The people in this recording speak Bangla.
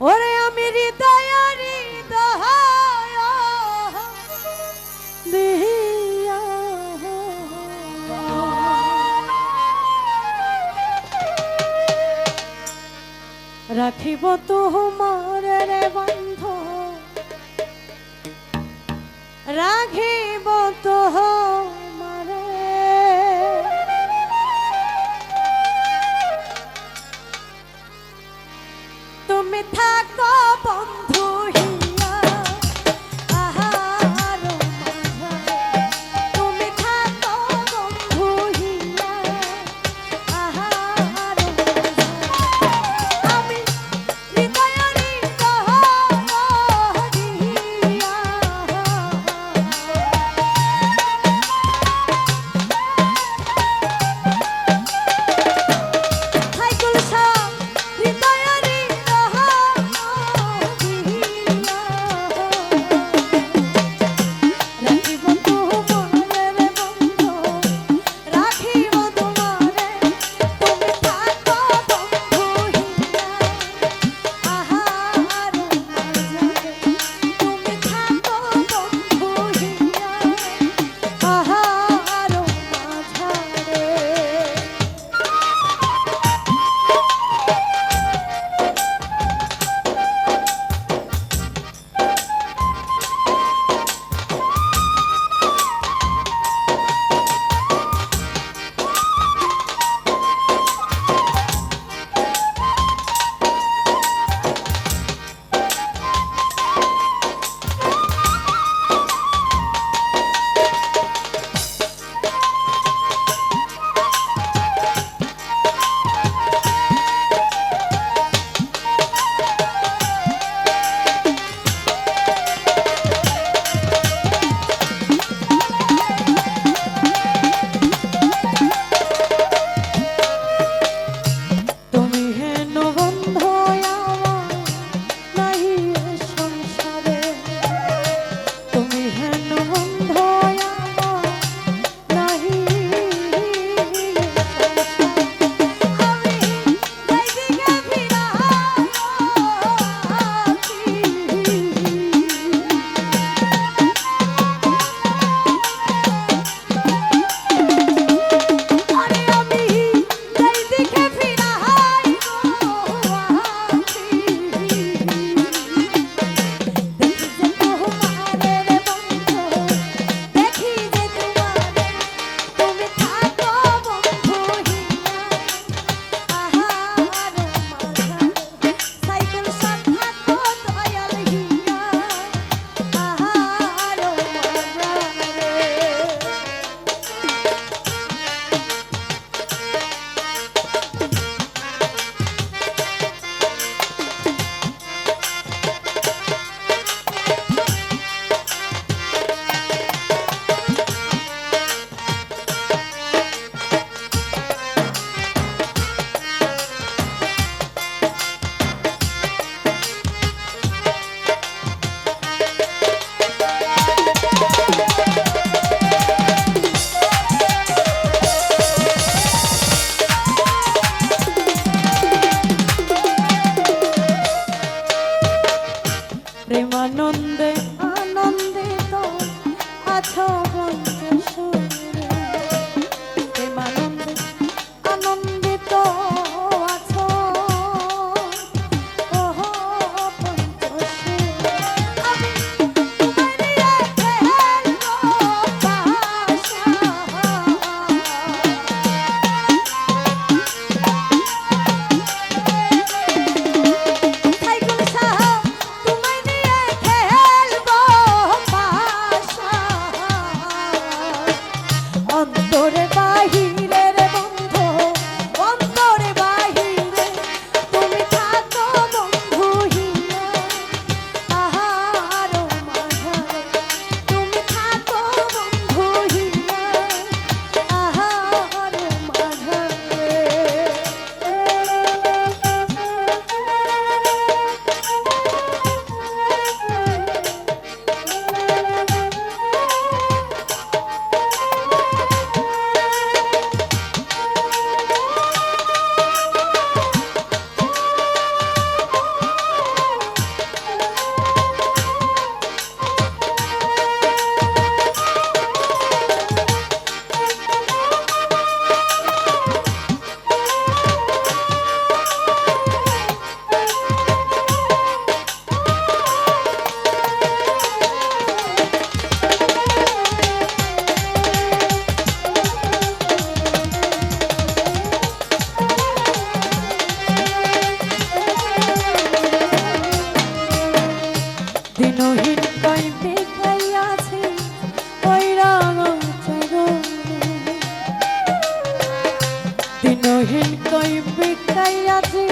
ওরে আমি হৃদয়ারি দিয়া রাখিব তোমার রে বন্ধ রাখিব তোহ দিনহীন কইবে খাইয়াছি কইরা দিনহীন কইবে খাইয়াছি